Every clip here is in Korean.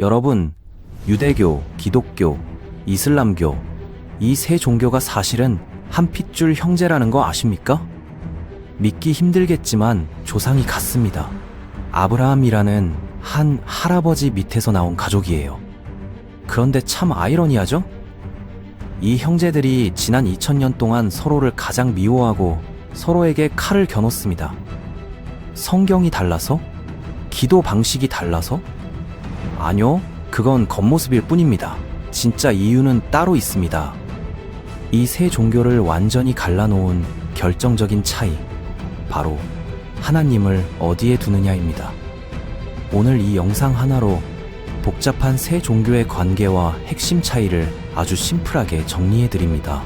여러분, 유대교, 기독교, 이슬람교, 이 세 종교가 사실은 한 핏줄 형제라는 거 아십니까? 믿기 힘들겠지만 조상이 같습니다. 아브라함이라는 한 할아버지 밑에서 나온 가족이에요. 그런데 참 아이러니하죠? 이 형제들이 지난 2000년 동안 서로를 가장 미워하고 서로에게 칼을 겨눴습니다. 성경이 달라서? 기도 방식이 달라서? 아니요, 그건 겉모습일 뿐입니다. 진짜 이유는 따로 있습니다. 이 세 종교를 완전히 갈라놓은 결정적인 차이. 바로 하나님을 어디에 두느냐입니다. 오늘 이 영상 하나로 복잡한 세 종교의 관계와 핵심 차이를 아주 심플하게 정리해 드립니다.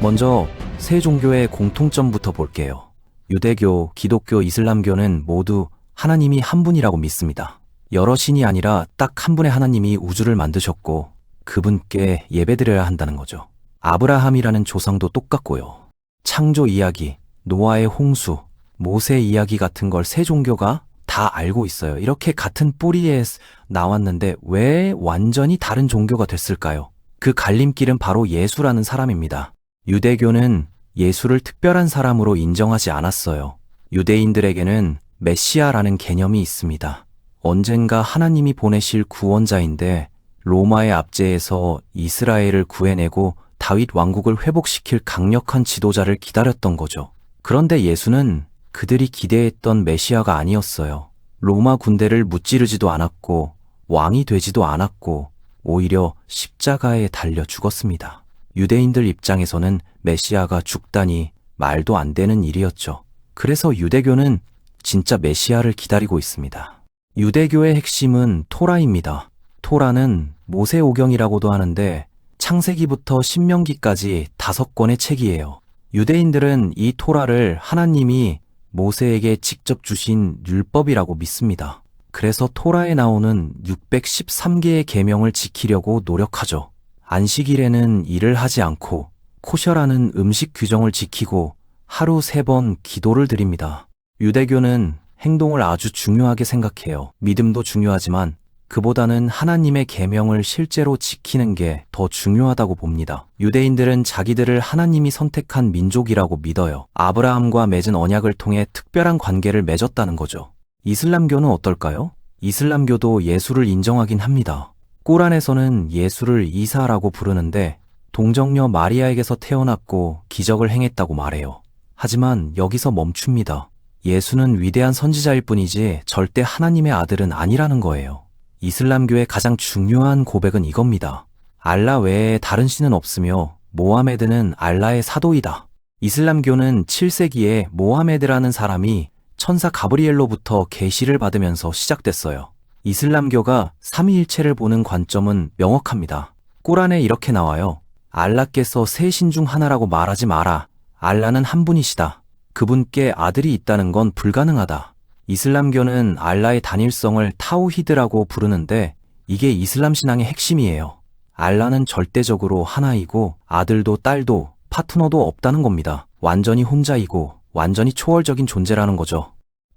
먼저 세 종교의 공통점부터 볼게요. 유대교, 기독교, 이슬람교는 모두 하나님이 한 분이라고 믿습니다. 여러 신이 아니라 딱 한 분의 하나님이 우주를 만드셨고 그분께 예배드려야 한다는 거죠. 아브라함이라는 조상도 똑같고요. 창조 이야기, 노아의 홍수, 모세 이야기 같은 걸 세 종교가 다 알고 있어요. 이렇게 같은 뿌리에 나왔는데 왜 완전히 다른 종교가 됐을까요? 그 갈림길은 바로 예수라는 사람입니다. 유대교는 예수를 특별한 사람으로 인정하지 않았어요. 유대인들에게는 메시아라는 개념이 있습니다. 언젠가 하나님이 보내실 구원자인데 로마의 압제에서 이스라엘을 구해내고 다윗 왕국을 회복시킬 강력한 지도자를 기다렸던 거죠. 그런데 예수는 그들이 기대했던 메시아가 아니었어요. 로마 군대를 무찌르지도 않았고 왕이 되지도 않았고 오히려 십자가에 달려 죽었습니다. 유대인들 입장에서는 메시아가 죽다니 말도 안 되는 일이었죠. 그래서 유대교는 진짜 메시아를 기다리고 있습니다. 유대교의 핵심은 토라입니다. 토라는 모세오경이라고도 하는데 창세기부터 신명기까지 다섯 권의 책이에요. 유대인들은 이 토라를 하나님이 모세에게 직접 주신 율법이라고 믿습니다. 그래서 토라에 나오는 613개의 계명을 지키려고 노력하죠. 안식일에는 일을 하지 않고 코셔라는 음식 규정을 지키고 하루 세 번 기도를 드립니다. 유대교는 행동을 아주 중요하게 생각해요. 믿음도 중요하지만 그보다는 하나님의 계명을 실제로 지키는 게 더 중요하다고 봅니다. 유대인들은 자기들을 하나님이 선택한 민족이라고 믿어요. 아브라함과 맺은 언약을 통해 특별한 관계를 맺었다는 거죠. 이슬람교는 어떨까요? 이슬람교도 예수를 인정하긴 합니다. 꼬란에서는 예수를 이사라고 부르는데 동정녀 마리아에게서 태어났고 기적을 행했다고 말해요. 하지만 여기서 멈춥니다. 예수는 위대한 선지자일 뿐이지 절대 하나님의 아들은 아니라는 거예요. 이슬람교의 가장 중요한 고백은 이겁니다. 알라 외에 다른 신은 없으며 모하메드는 알라의 사도이다. 이슬람교는 7세기에 모하메드라는 사람이 천사 가브리엘로부터 계시를 받으면서 시작됐어요. 이슬람교가 삼위일체를 보는 관점은 명확합니다. 꾸란에 이렇게 나와요. 알라께서 세 신 중 하나라고 말하지 마라. 알라는 한 분이시다. 그분께 아들이 있다는 건 불가능하다. 이슬람교는 알라의 단일성을 타우히드라고 부르는데 이게 이슬람 신앙의 핵심이에요. 알라는 절대적으로 하나이고 아들도 딸도 파트너도 없다는 겁니다. 완전히 혼자이고 완전히 초월적인 존재라는 거죠.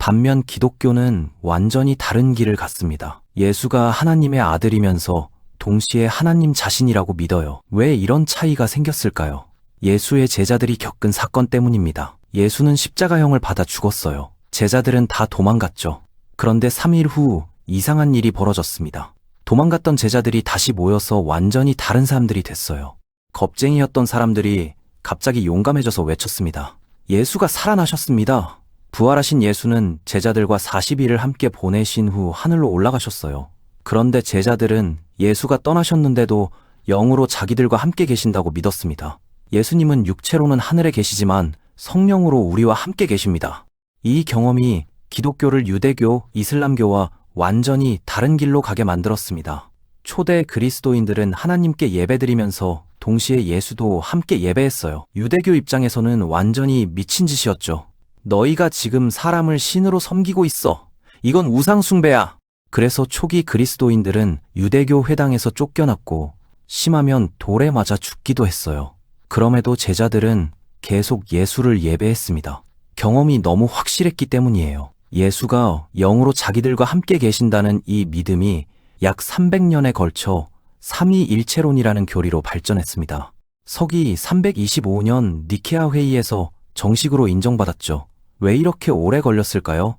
반면 기독교는 완전히 다른 길을 갔습니다. 예수가 하나님의 아들이면서 동시에 하나님 자신이라고 믿어요. 왜 이런 차이가 생겼을까요? 예수의 제자들이 겪은 사건 때문입니다. 예수는 십자가형을 받아 죽었어요. 제자들은 다 도망갔죠. 그런데 3일 후 이상한 일이 벌어졌습니다. 도망갔던 제자들이 다시 모여서 완전히 다른 사람들이 됐어요. 겁쟁이였던 사람들이 갑자기 용감해져서 외쳤습니다. 예수가 살아나셨습니다. 부활하신 예수는 제자들과 40일을 함께 보내신 후 하늘로 올라가셨어요. 그런데 제자들은 예수가 떠나셨는데도 영으로 자기들과 함께 계신다고 믿었습니다. 예수님은 육체로는 하늘에 계시지만 성령으로 우리와 함께 계십니다. 이 경험이 기독교를 유대교, 이슬람교와 완전히 다른 길로 가게 만들었습니다. 초대 그리스도인들은 하나님께 예배드리면서 동시에 예수도 함께 예배했어요. 유대교 입장에서는 완전히 미친 짓이었죠. 너희가 지금 사람을 신으로 섬기고 있어. 이건 우상숭배야. 그래서 초기 그리스도인들은 유대교 회당에서 쫓겨났고 심하면 돌에 맞아 죽기도 했어요. 그럼에도 제자들은 계속 예수를 예배했습니다. 경험이 너무 확실했기 때문이에요. 예수가 영으로 자기들과 함께 계신다는 이 믿음이 약 300년에 걸쳐 삼위일체론이라는 교리로 발전했습니다. 서기 325년 니케아 회의에서 정식으로 인정받았죠. 왜 이렇게 오래 걸렸을까요?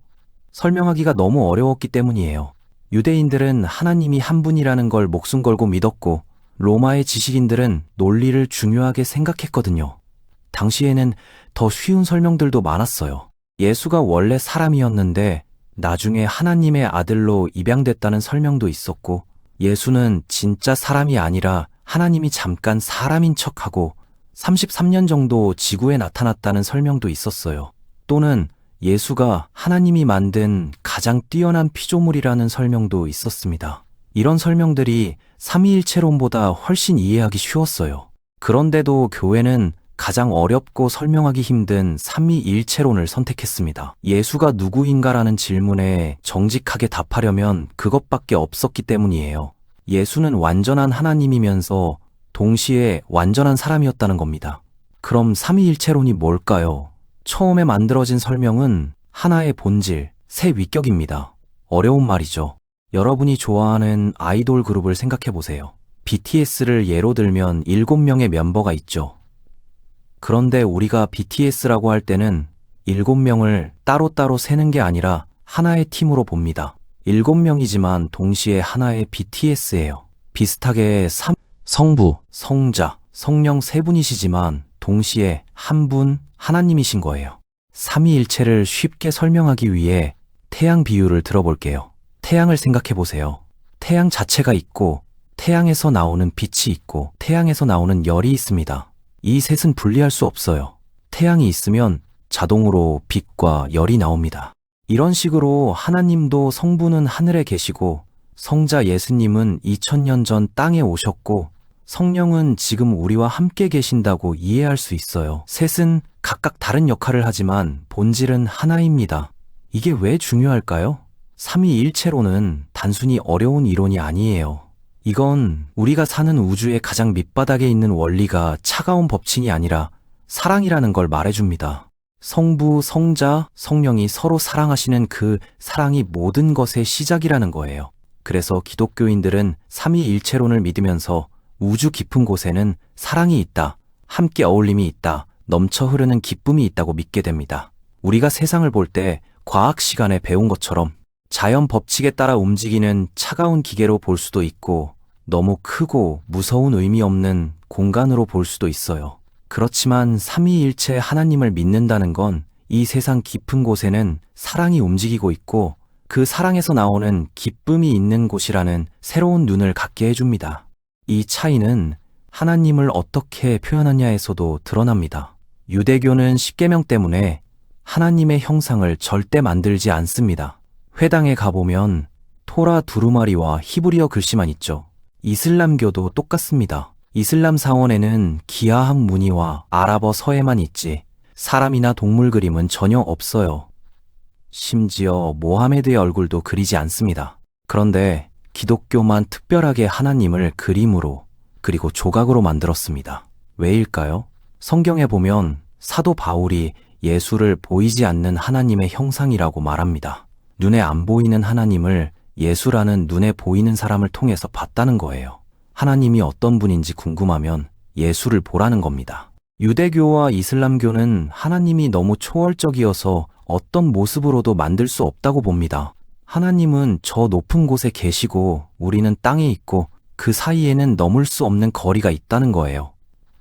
설명하기가 너무 어려웠기 때문이에요. 유대인들은 하나님이 한 분이라는 걸 목숨 걸고 믿었고 로마의 지식인들은 논리를 중요하게 생각했거든요. 당시에는 더 쉬운 설명들도 많았어요. 예수가 원래 사람이었는데 나중에 하나님의 아들로 입양됐다는 설명도 있었고 예수는 진짜 사람이 아니라 하나님이 잠깐 사람인 척하고 33년 정도 지구에 나타났다는 설명도 있었어요. 또는 예수가 하나님이 만든 가장 뛰어난 피조물이라는 설명도 있었습니다. 이런 설명들이 삼위일체론보다 훨씬 이해하기 쉬웠어요. 그런데도 교회는 가장 어렵고 설명하기 힘든 삼위일체론을 선택했습니다. 예수가 누구인가라는 질문에 정직하게 답하려면 그것밖에 없었기 때문이에요. 예수는 완전한 하나님이면서 동시에 완전한 사람이었다는 겁니다. 그럼 삼위일체론이 뭘까요? 처음에 만들어진 설명은 하나의 본질, 새 위격입니다. 어려운 말이죠. 여러분이 좋아하는 아이돌 그룹을 생각해 보세요. BTS를 예로 들면 7명의 멤버가 있죠. 그런데 우리가 BTS라고 할 때는 7명을 따로따로 세는 게 아니라 하나의 팀으로 봅니다. 7명이지만 동시에 하나의 BTS예요. 비슷하게 3, 성부, 성자, 성령 세 분이시지만 동시에 한 분 하나님이신 거예요. 삼위일체를 쉽게 설명하기 위해 태양 비유를 들어볼게요. 태양을 생각해 보세요. 태양 자체가 있고 태양에서 나오는 빛이 있고 태양에서 나오는 열이 있습니다. 이 셋은 분리할 수 없어요. 태양이 있으면 자동으로 빛과 열이 나옵니다. 이런 식으로 하나님도 성부는 하늘에 계시고 성자 예수님은 2000년 전 땅에 오셨고 성령은 지금 우리와 함께 계신다고 이해할 수 있어요. 셋은 각각 다른 역할을 하지만 본질은 하나입니다. 이게 왜 중요할까요? 삼위일체로는 단순히 어려운 이론이 아니에요. 이건 우리가 사는 우주의 가장 밑바닥에 있는 원리가 차가운 법칙이 아니라 사랑이라는 걸 말해줍니다. 성부, 성자, 성령이 서로 사랑하시는 그 사랑이 모든 것의 시작이라는 거예요. 그래서 기독교인들은 삼위일체론을 믿으면서 우주 깊은 곳에는 사랑이 있다, 함께 어울림이 있다, 넘쳐 흐르는 기쁨이 있다고 믿게 됩니다. 우리가 세상을 볼 때 과학 시간에 배운 것처럼 자연 법칙에 따라 움직이는 차가운 기계로 볼 수도 있고 너무 크고 무서운 의미 없는 공간으로 볼 수도 있어요. 그렇지만 삼위일체 하나님을 믿는다는 건 이 세상 깊은 곳에는 사랑이 움직이고 있고 그 사랑에서 나오는 기쁨이 있는 곳이라는 새로운 눈을 갖게 해줍니다. 이 차이는 하나님을 어떻게 표현하냐에서도 드러납니다. 유대교는 십계명 때문에 하나님의 형상을 절대 만들지 않습니다. 회당에 가보면 토라 두루마리와 히브리어 글씨만 있죠. 이슬람교도 똑같습니다. 이슬람 사원에는 기하학 무늬와 아랍어 서예만 있지 사람이나 동물 그림은 전혀 없어요. 심지어 모하메드의 얼굴도 그리지 않습니다. 그런데 기독교만 특별하게 하나님을 그림으로 그리고 조각으로 만들었습니다. 왜일까요? 성경에 보면 사도 바울이 예수를 보이지 않는 하나님의 형상이라고 말합니다. 눈에 안 보이는 하나님을 예수라는 눈에 보이는 사람을 통해서 봤다는 거예요. 하나님이 어떤 분인지 궁금하면 예수를 보라는 겁니다. 유대교와 이슬람교는 하나님이 너무 초월적이어서 어떤 모습으로도 만들 수 없다고 봅니다. 하나님은 저 높은 곳에 계시고 우리는 땅에 있고 그 사이에는 넘을 수 없는 거리가 있다는 거예요.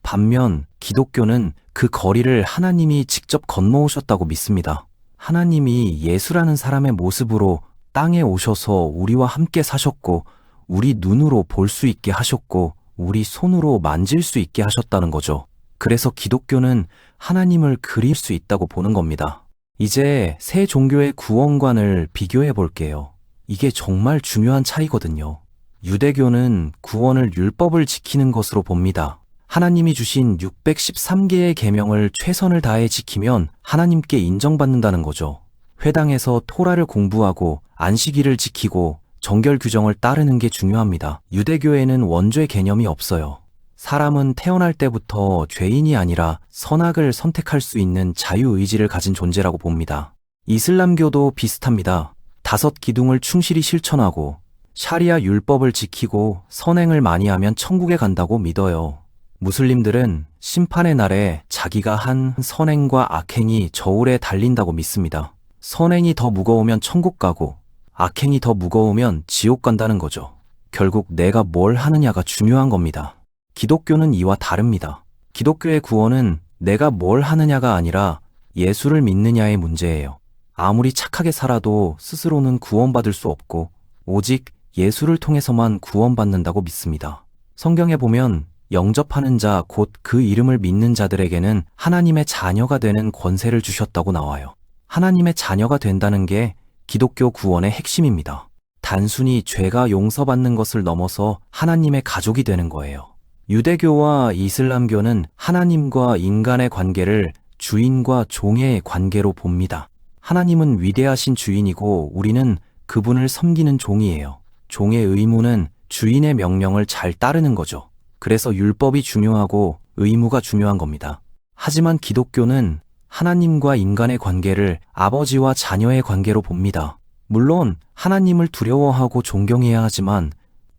반면 기독교는 그 거리를 하나님이 직접 건너오셨다고 믿습니다. 하나님이 예수라는 사람의 모습으로 땅에 오셔서 우리와 함께 사셨고 우리 눈으로 볼 수 있게 하셨고 우리 손으로 만질 수 있게 하셨다는 거죠. 그래서 기독교는 하나님을 그릴 수 있다고 보는 겁니다. 이제 새 종교의 구원관을 비교해 볼게요. 이게 정말 중요한 차이거든요. 유대교는 구원을 율법을 지키는 것으로 봅니다. 하나님이 주신 613개의 계명을 최선을 다해 지키면 하나님께 인정받는다는 거죠. 회당에서 토라를 공부하고 안식일을 지키고 정결 규정을 따르는 게 중요합니다. 유대교에는 원죄 개념이 없어요. 사람은 태어날 때부터 죄인이 아니라 선악을 선택할 수 있는 자유의지를 가진 존재라고 봅니다. 이슬람교도 비슷합니다. 다섯 기둥을 충실히 실천하고 샤리아 율법을 지키고 선행을 많이 하면 천국에 간다고 믿어요. 무슬림들은 심판의 날에 자기가 한 선행과 악행이 저울에 달린다고 믿습니다. 선행이 더 무거우면 천국 가고 악행이 더 무거우면 지옥 간다는 거죠. 결국 내가 뭘 하느냐가 중요한 겁니다. 기독교는 이와 다릅니다. 기독교의 구원은 내가 뭘 하느냐가 아니라 예수를 믿느냐의 문제예요. 아무리 착하게 살아도 스스로는 구원받을 수 없고 오직 예수를 통해서만 구원받는다고 믿습니다. 성경에 보면 영접하는 자, 곧 그 이름을 믿는 자들에게는 하나님의 자녀가 되는 권세를 주셨다고 나와요. 하나님의 자녀가 된다는 게 기독교 구원의 핵심입니다. 단순히 죄가 용서받는 것을 넘어서 하나님의 가족이 되는 거예요. 유대교와 이슬람교는 하나님과 인간의 관계를 주인과 종의 관계로 봅니다. 하나님은 위대하신 주인이고 우리는 그분을 섬기는 종이에요. 종의 의무는 주인의 명령을 잘 따르는 거죠. 그래서 율법이 중요하고 의무가 중요한 겁니다. 하지만 기독교는 하나님과 인간의 관계를 아버지와 자녀의 관계로 봅니다. 물론 하나님을 두려워하고 존경해야 하지만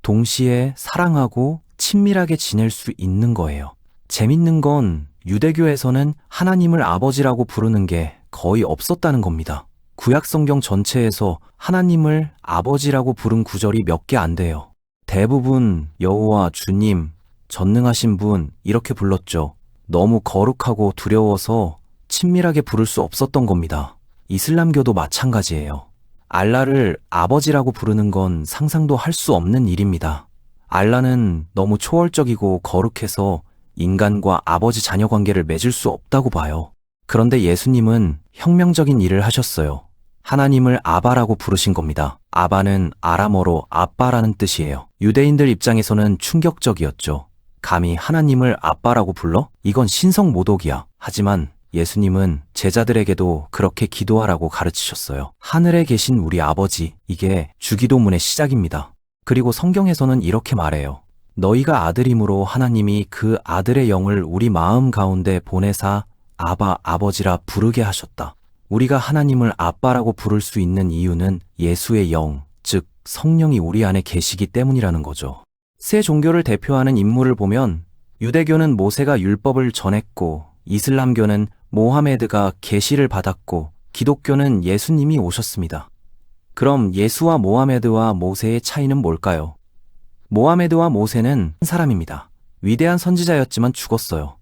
동시에 사랑하고 친밀하게 지낼 수 있는 거예요. 재밌는 건 유대교에서는 하나님을 아버지라고 부르는 게 거의 없었다는 겁니다. 구약 성경 전체에서 하나님을 아버지라고 부른 구절이 몇 개 안 돼요. 대부분 여호와 주님, 전능하신 분 이렇게 불렀죠. 너무 거룩하고 두려워서 친밀하게 부를 수 없었던 겁니다. 이슬람교도 마찬가지예요. 알라를 아버지라고 부르는 건 상상도 할 수 없는 일입니다. 알라는 너무 초월적이고 거룩해서 인간과 아버지 자녀 관계를 맺을 수 없다고 봐요. 그런데 예수님은 혁명적인 일을 하셨어요. 하나님을 아바라고 부르신 겁니다. 아바는 아람어로 아빠라는 뜻이에요. 유대인들 입장에서는 충격적이었죠. 감히 하나님을 아빠라고 불러? 이건 신성 모독이야. 하지만 예수님은 제자들에게도 그렇게 기도하라고 가르치셨어요. 하늘에 계신 우리 아버지, 이게 주기도문의 시작입니다. 그리고 성경에서는 이렇게 말해요. 너희가 아들이므로 하나님이 그 아들의 영을 우리 마음 가운데 보내사 아바 아버지라 부르게 하셨다. 우리가 하나님을 아빠라고 부를 수 있는 이유는 예수의 영, 즉 성령이 우리 안에 계시기 때문이라는 거죠. 새 종교를 대표하는 인물을 보면 유대교는 모세가 율법을 전했고 이슬람교는 모하메드가 계시를 받았고 기독교는 예수님이 오셨습니다. 그럼 예수와 모하메드와 모세의 차이는 뭘까요? 모하메드와 모세는 한 사람입니다. 위대한 선지자였지만 죽었어요.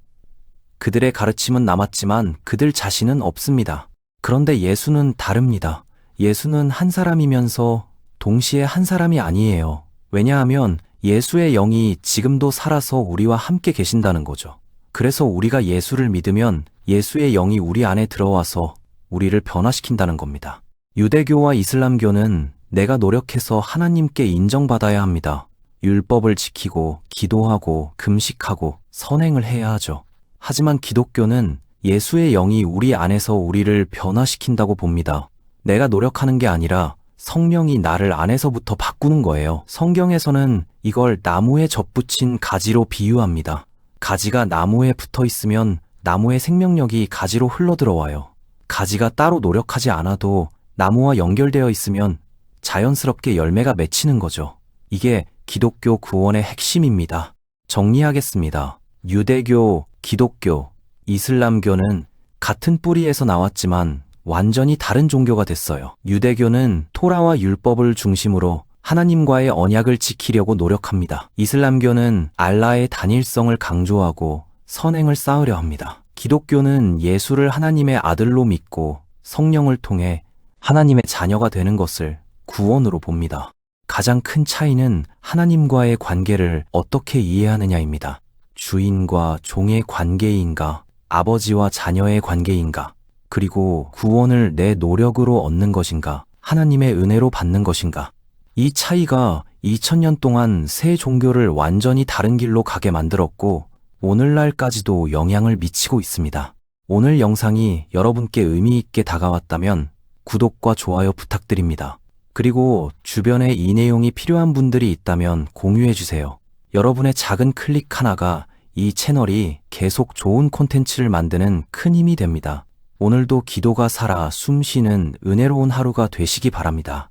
그들의 가르침은 남았지만 그들 자신은 없습니다. 그런데 예수는 다릅니다. 예수는 한 사람이면서 동시에 한 사람이 아니에요. 왜냐하면 예수의 영이 지금도 살아서 우리와 함께 계신다는 거죠. 그래서 우리가 예수를 믿으면 예수의 영이 우리 안에 들어와서 우리를 변화시킨다는 겁니다. 유대교와 이슬람교는 내가 노력해서 하나님께 인정받아야 합니다. 율법을 지키고 기도하고 금식하고 선행을 해야 하죠. 하지만 기독교는 예수의 영이 우리 안에서 우리를 변화시킨다고 봅니다. 내가 노력하는 게 아니라 성령이 나를 안에서부터 바꾸는 거예요. 성경에서는 이걸 나무에 접붙인 가지로 비유합니다. 가지가 나무에 붙어 있으면 나무의 생명력이 가지로 흘러들어와요. 가지가 따로 노력하지 않아도 나무와 연결되어 있으면 자연스럽게 열매가 맺히는 거죠. 이게 기독교 구원의 핵심입니다. 정리하겠습니다. 유대교, 기독교, 이슬람교는 같은 뿌리에서 나왔지만 완전히 다른 종교가 됐어요. 유대교는 토라와 율법을 중심으로 하나님과의 언약을 지키려고 노력합니다. 이슬람교는 알라의 단일성을 강조하고 선행을 쌓으려 합니다. 기독교는 예수를 하나님의 아들로 믿고 성령을 통해 하나님의 자녀가 되는 것을 구원으로 봅니다. 가장 큰 차이는 하나님과의 관계를 어떻게 이해하느냐입니다. 주인과 종의 관계인가, 아버지와 자녀의 관계인가, 그리고 구원을 내 노력으로 얻는 것인가, 하나님의 은혜로 받는 것인가. 이 차이가 2000년 동안 새 종교를 완전히 다른 길로 가게 만들었고, 오늘날까지도 영향을 미치고 있습니다. 오늘 영상이 여러분께 의미 있게 다가왔다면 구독과 좋아요 부탁드립니다. 그리고 주변에 이 내용이 필요한 분들이 있다면 공유해 주세요. 여러분의 작은 클릭 하나가 이 채널이 계속 좋은 콘텐츠를 만드는 큰 힘이 됩니다. 오늘도 기도가 살아 숨쉬는 은혜로운 하루가 되시기 바랍니다.